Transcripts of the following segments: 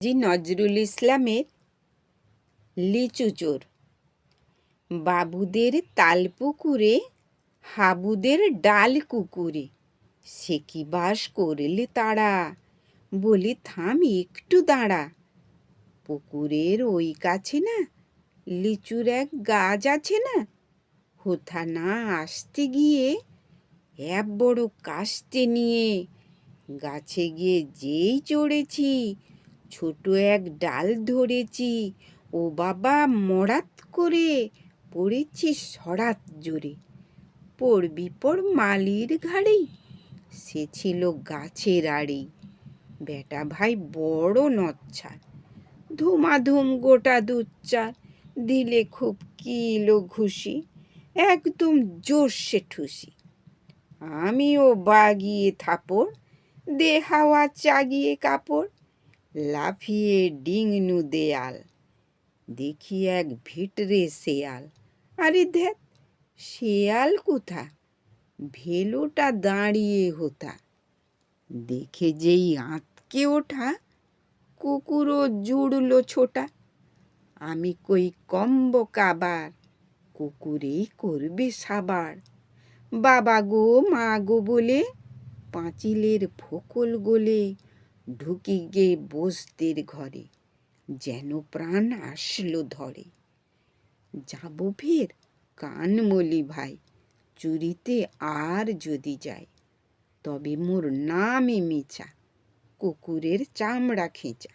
জি, নজরুল ইসলামের লিচু চোর বাবুদের তালপুকুরে, হাবুদের ডাল কুকুরে সে কি বাস করলে তারা? বলি, থাম একটু দাঁড়া। পুকুরের ওই কাছে না, লিচুর এক গাছ আছে না, হোথা না আসতে গিয়ে এক বড় কাস্তে নিয়ে গাছে গিয়ে যেই চড়েছি ছোট এক ডাল ধরেছি। ও বাবা মরাত করে পড়েছি সরাত জোরে। পড়বি পড় মালির ঘাড়েই সে ছিল গাছের আড়েই বেটা ভাই বড় নচ্ছার, ধুমাধুম গোটা দুচ্চার দিলে খুব কিলো ঘুষি, একদম জোরসে ঠুসি। আমিও বাগিয়ে থাপড় দে হাওয়া চাগিয়ে কাপড় লাফিয়ে ডিংনু দেয়াল। দেখি এক ভিটরে শেয়াল। আরে দেখ, শেয়াল কোথা? ভেলোটা দাঁড়িয়ে হোতা। দেখে যেই আঁতকে ওঠা, কুকুরও জুড়লো ছোটা। আমি কই কম্ব কাবার, কুকুরেই করবে সাবার। বাবা গো, মা গো বলে, পাঁচিলের ফোকল গোলে ঢুকি গে বসদের ঘরে, যেন প্রাণ আসলো ধরে। যাব ফের কান মলি ভাই, চুরিতে আর যদি যাই, তবে মোর নামই মিছা, কুকুরের চামড়া খেঁচা।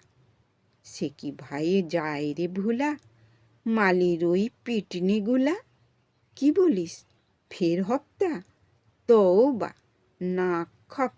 সে কি ভাইয়ে যায় রে ভুলা, মালির ওই পিটনিগুলা? কি বলিস, ফের হপ্তা? তো বা না খপ